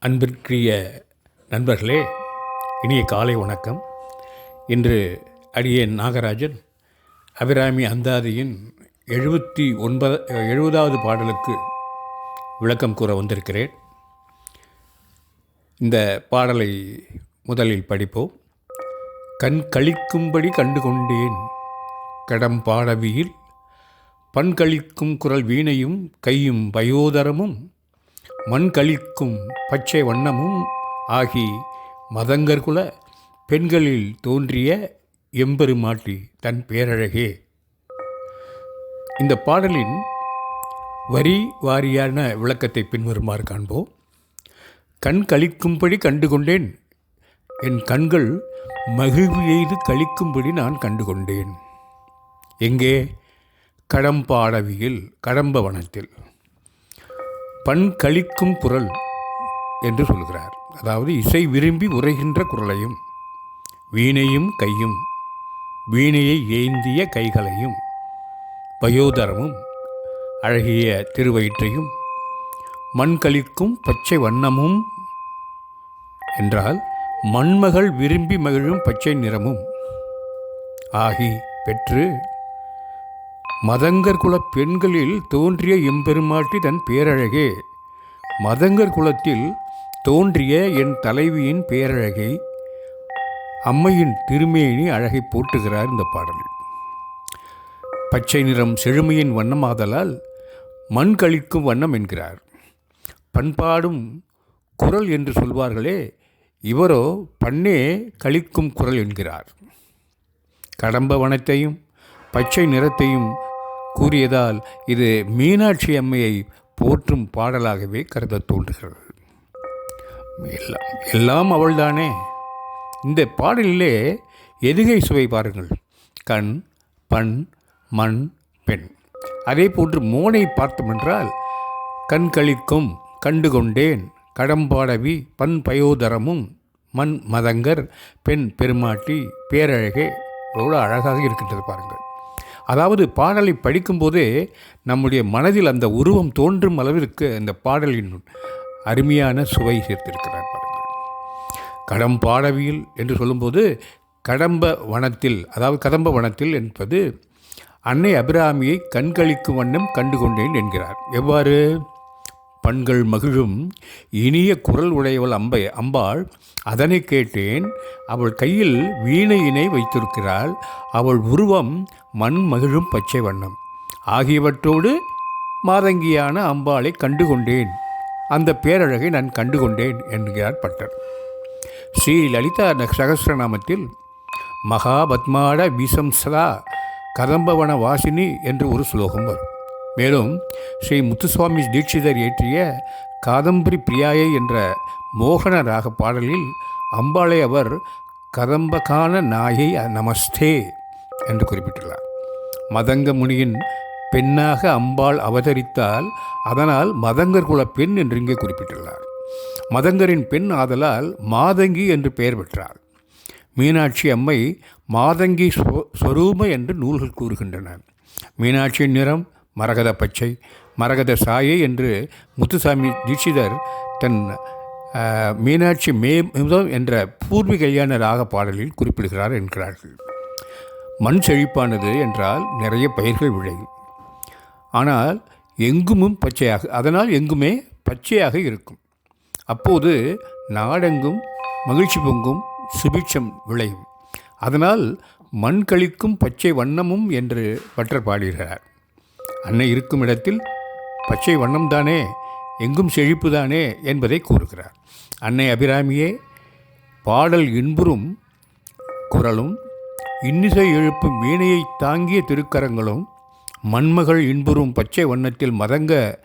அன்பிற்குரிய நண்பர்களே இனிய காலை வணக்கம். இன்று அடியேன் நாகராஜன் அபிராமி அந்தாதியின் எழுபத்தி ஒன்பது எழுபதாவது பாடலுக்கு விளக்கம் கூற வந்திருக்கிறேன். இந்த பாடலை முதலில் படிப்போம். கண் கழிக்கும்படி கண்டு கொண்டேன் கடம் பாடவியில் பண்கழிக்கும் குரல் வீணையும் கையும் பயோதரமும் மண் கழிக்கும் பச்சை வண்ணமும் ஆகி மதங்கர்குல பெண்களில் தோன்றிய எம்பெருமாட்டி தன் பேரழகே. இந்த பாடலின் வரி வாரியான விளக்கத்தை பின்வருமாறு காண்போம். கண் கழிக்கும்படி கண்டு கொண்டேன் என் கண்கள் மகிழ்வு எய்து கழிக்கும்படி நான் கண்டு கொண்டேன் எங்கே? கடம்பாடவியில் கடம்பவனத்தில். பண் கழிக்கும் குரல் என்று சொல்கிறார். அதாவது இசை விரும்பி உரைகின்ற குரலையும் வீணையும் கையும் வீணையை ஏந்திய கைகளையும் பயோதரமும் அழகிய திருவயிற்றையும் மண் கழிக்கும் பச்சை வண்ணமும் என்றால் மண்மகள் விரும்பி மகிழும் பச்சை நிறமும் ஆகி பெற்று மதங்கர் குலப் பெண்களில் தோன்றிய எம்பெருமாட்டி தன் பேரழகே. மதங்கர் குலத்தில் தோன்றிய என் தலைவியின் பேரழகை. அம்மையின் திருமேனி அழகை போட்டுகிறார் இந்த பாடல். பச்சை நிறம் செழுமையின் வண்ணமாதலால் மண் கழிக்கும் வண்ணம் என்கிறார். பண்பாடும் குரல் என்று சொல்வார்களே இவரோ பண்ணே கழிக்கும் குரல் என்கிறார். கடம்ப வனத்தையும் பச்சை நிறத்தையும் கூறியதால் இது மீனாட்சி அம்மையை போற்றும் பாடலாகவே கருத தோன்றுகிறது. எல்லாம் எல்லாம் அவள்தானே? இந்த பாடலிலே எதுகை சுவை பாருங்கள். கண் பண் மண் பெண். அதே போன்று மோனை பார்த்தோமென்றால் கண் கழிக்கும் கண்டு கொண்டேன் கடம்பாடவி பண் பயோதரமும் மண் மதங்கர் பெண் பெருமாட்டி பேரழகே எவ்வளோ அழகாக இருக்கின்றது பாருங்கள். அதாவது பாடலை படிக்கும்போதே நம்முடைய மனதில் அந்த உருவம் தோன்றும் அளவிற்கு அந்த பாடலின் அருமையான சுவை சேர்த்திருக்கிறார் பாருங்கள். கடம்பாடவியில் என்று சொல்லும்போது கடம்ப வனத்தில் அதாவது கதம்ப வனத்தில் என்பது அன்னை அபிராமியை கண்களிக்கும் வண்ணம் கண்டு கொண்டேன் என்கிறார். எவ்வாறு? பண்கள் மகிழும் இனிய குரல் உடையவள் அம்பை அம்பாள் அதனை கேட்டேன். அவள் கையில் வீணையினை வைத்திருக்கிறாள். அவள் உருவம் மண் மகிழும் பச்சை வண்ணம். ஆகியவற்றோடு மாதங்கியான அம்பாளை கண்டு கொண்டேன் அந்த பேரழகை நான் கண்டு கொண்டேன் என்கிறார் பட்டர். ஸ்ரீ லலிதா சகசிரநாமத்தில் மகாபத்மாட விசம்சதா கதம்பவன வாசினி என்று ஒரு ஸ்லோகம் வரும். மேலும் ஸ்ரீ முத்துசுவாமி தீட்சிதர் இயற்றிய காதம்பரி பிரியாயை என்ற மோகன ராக பாடலில் அம்பாளை அவர் கதம்பகான நாயை நமஸ்தே என்று குறிப்பிட்டுள்ளார். மதங்க முனியின் பெண்ணாக அம்பாள் அவதரித்தால் அதனால் மதங்கர் குல பெண் என்று இங்கே குறிப்பிட்டுள்ளார். மதங்கரின் பெண் ஆதலால் மாதங்கி என்று பெயர் பெற்றார் மீனாட்சி அம்மை மாதங்கி ஸ்வரூப என்று நூல்கள் கூறுகின்றன. மீனாட்சியின் நிறம் மரகத பச்சை மரகத சாயை என்று முத்துசாமி தீட்சிதர் தன் மீனாட்சி மே என்ற பூர்வீகையான ராக பாடலில் குறிப்பிடுகிறார் என்கிறார்கள். மண் செழிப்பானது என்றால் நிறைய பயிர்கள் விளையும். ஆனால் எங்குமும் பச்சையாக அதனால் எங்குமே பச்சையாக இருக்கும். அப்போது நாடெங்கும் மகிழ்ச்சி பொங்கும் சுபிட்சம் விளையும். அதனால் மண் கழிக்கும் பச்சை வண்ணமும் என்று பற்றர் பாடுகிறார். அன்னை இருக்கும் இடத்தில் பச்சை வண்ணம்தானே எங்கும் செழிப்பு தானே என்பதை கூறுகிறார். அன்னை அபிராமியே பாடல் இன்புறும் குரலும் இன்னிசை எழுப்பும் வீணையை தாங்கிய திருக்கரங்களும் மண்மகள் இன்புறும் பச்சை வண்ணத்தில் மதங்க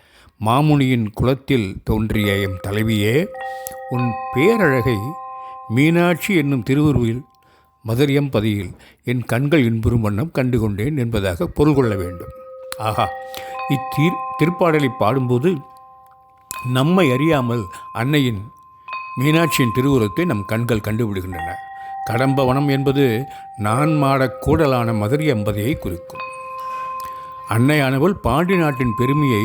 மாமுனியின் குலத்தில் தோன்றிய எம் தலைவியே உன் பேரழகை மீனாட்சி என்னும் திருவுருவில் மதுரியம் பதியில் என் கண்கள் இன்புறும் வண்ணம் கண்டுகொண்டேன் என்பதாக பொருள் கொள்ள வேண்டும். ஆஹா இத்தீர் திருப்பாடலை பாடும்போது நம்மை அறியாமல் அன்னையின் மீனாட்சியின் திருவுருவத்தை நம் கண்கள் கண்டுபிடுகின்றன கடம்பவனம் என்பது நான் மாடக் கூடலான மதுரை என்பதையை குறிக்கும். அன்னையானவள் பாண்டி நாட்டின் பெருமையை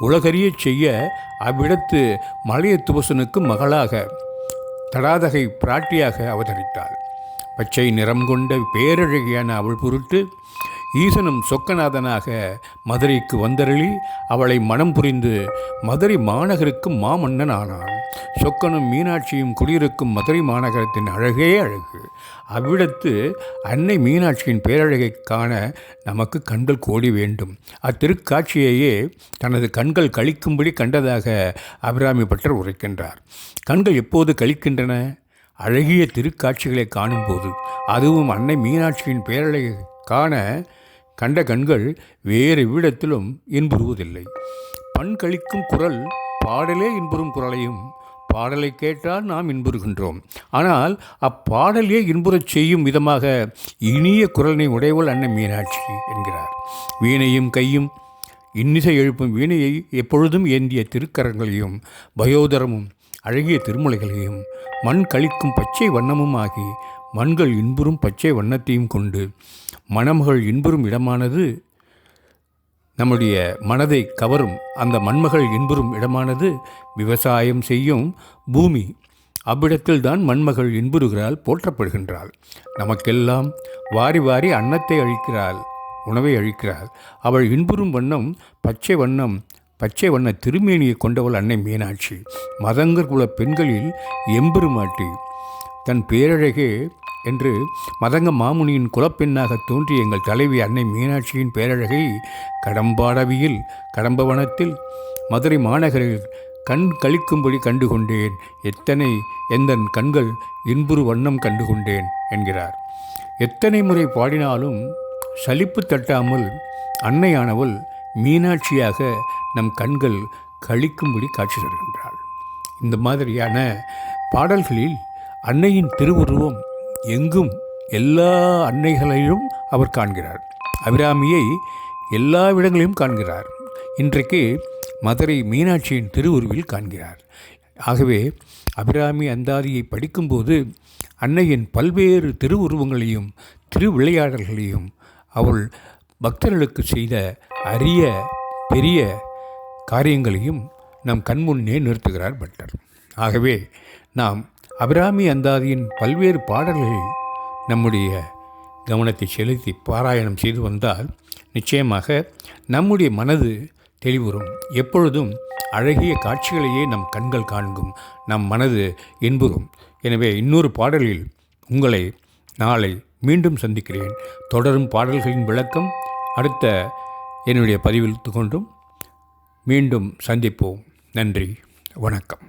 உலகறியச் செய்ய அவ்விடத்து மலையத்துவசனுக்கு மகளாக தடாதகை பிராட்டியாக அவதரித்தாள். பச்சை நிறம் கொண்ட பேரழகியான அவள் பொருட்டு ஈசனும் சொக்கநாதனாக மதுரைக்கு வந்தருளி அவளை மனம் புரிந்து மதுரை மாநகருக்கு மாமன்னன் ஆனான் சொக்கனும் மீனாட்சியும் குடியிருக்கும் மதுரை மாநகரத்தின் அழகே அழகு. அவ்விடத்து அன்னை மீனாட்சியின் பேரழகை காண நமக்கு கண்கள் கோடி வேண்டும். அத்திருக்காட்சியையே தனது கண்கள் கழிக்கும்படி கண்டதாக அபிராமி பட்டர் உரைக்கின்றார். கண்கள் எப்போது கழிக்கின்றன? அழகிய திருக்காட்சிகளை காணும்போது. அதுவும் அன்னை மீனாட்சியின் பேரழகை காண கண்ட கண்கள் வேறு விடத்திலும் இன்புறுவதில்லை. பண் கழிக்கும் குரல் பாடலே இன்புறும் குரலையும் பாடலை கேட்டால் நாம் இன்புறுகின்றோம். ஆனால் அப்பாடலே இன்புறச் செய்யும் விதமாக இனிய குரலினை உடையவள் அன்னை மீனாட்சி என்கிறார். வீணையும் கையும் இன்னிசை எழுப்பும் வீணையை எப்பொழுதும் ஏந்திய திருக்கரங்களையும் பயோதரமும் அழகிய திருமலைகளையும் மண் கழிக்கும் பச்சை வண்ணமும் ஆகி மண்கள் இன்புறும் பச்சை வண்ணத்தையும் கொண்டு மணமகள் இன்புறும் இடமானது நம்முடைய மனதை கவரும் அந்த மண்மகள் இன்புறும் இடமானது விவசாயம் செய்யும் பூமி. அவ்விடத்தில்தான் மண்மகள் இன்புறுகிறாள் போற்றப்படுகின்றாள். நமக்கெல்லாம் வாரி வாரி அன்னத்தை அழிக்கிறாள் உணவை அழிக்கிறாள். அவள் இன்புறும் வண்ணம் பச்சை வண்ணம் பச்சை வண்ண திருமேனியை கொண்டவள் அன்னை மீனாட்சி. மதங்கர் குல பெண்களில் எம்பெருமாட்டி. தன் பேரழகே என்று மதங்க மாமுனியின் குலப்பெண்ணாக தோன்றிய எங்கள் தலைவி அன்னை மீனாட்சியின் பேரழகை கடம்பாடவியில் கடம்பவனத்தில் மதுரை மாநகரில் கண் கழிக்கும்படி கண்டு கொண்டேன் எத்தனை எந்தன் கண்கள் இன்புறு வண்ணம் கண்டு கொண்டேன் என்கிறார். எத்தனை முறை பாடினாலும் சலிப்பு தட்டாமல் அன்னையானவள் மீனாட்சியாக நம் கண்கள் கழிக்கும்படி காட்சி தருகின்றாள். இந்த மாதிரியான பாடல்களில் அன்னையின் திருவுருவம் எங்கும் எல்லா அன்னைகளையும் அவர் காண்கிறார். அபிராமியை எல்லா இடங்களையும் காண்கிறார். இன்றைக்கு மதுரை மீனாட்சியின் திருவுருவில் காண்கிறார். ஆகவே அபிராமி அந்தாதியை படிக்கும்போது அன்னையின் பல்வேறு திருவுருவங்களையும் திருவிளையாடல்களையும் அவள் பக்தர்களுக்கு செய்த அரிய பெரிய காரியங்களையும் நம் கண்முன்னே நிறுத்துகிறார் பட்டர். ஆகவே நாம் அபிராமி அந்தாதியின் பல்வேறு பாடல்களில் நம்முடைய கவனத்தை செலுத்தி பாராயணம் செய்து வந்தால் நிச்சயமாக நம்முடைய மனது தெளிவுறும். எப்பொழுதும் அழகிய காட்சிகளையே நம் கண்கள் காண்கும் நம் மனது இன்புறும். எனவே இன்னொரு பாடலில் உங்களை நாளை மீண்டும் சந்திக்கிறேன். தொடரும் பாடல்களின் விளக்கம் அடுத்த என்னுடைய பதிவில் கொண்டும் மீண்டும் சந்திப்போம். நன்றி. வணக்கம்.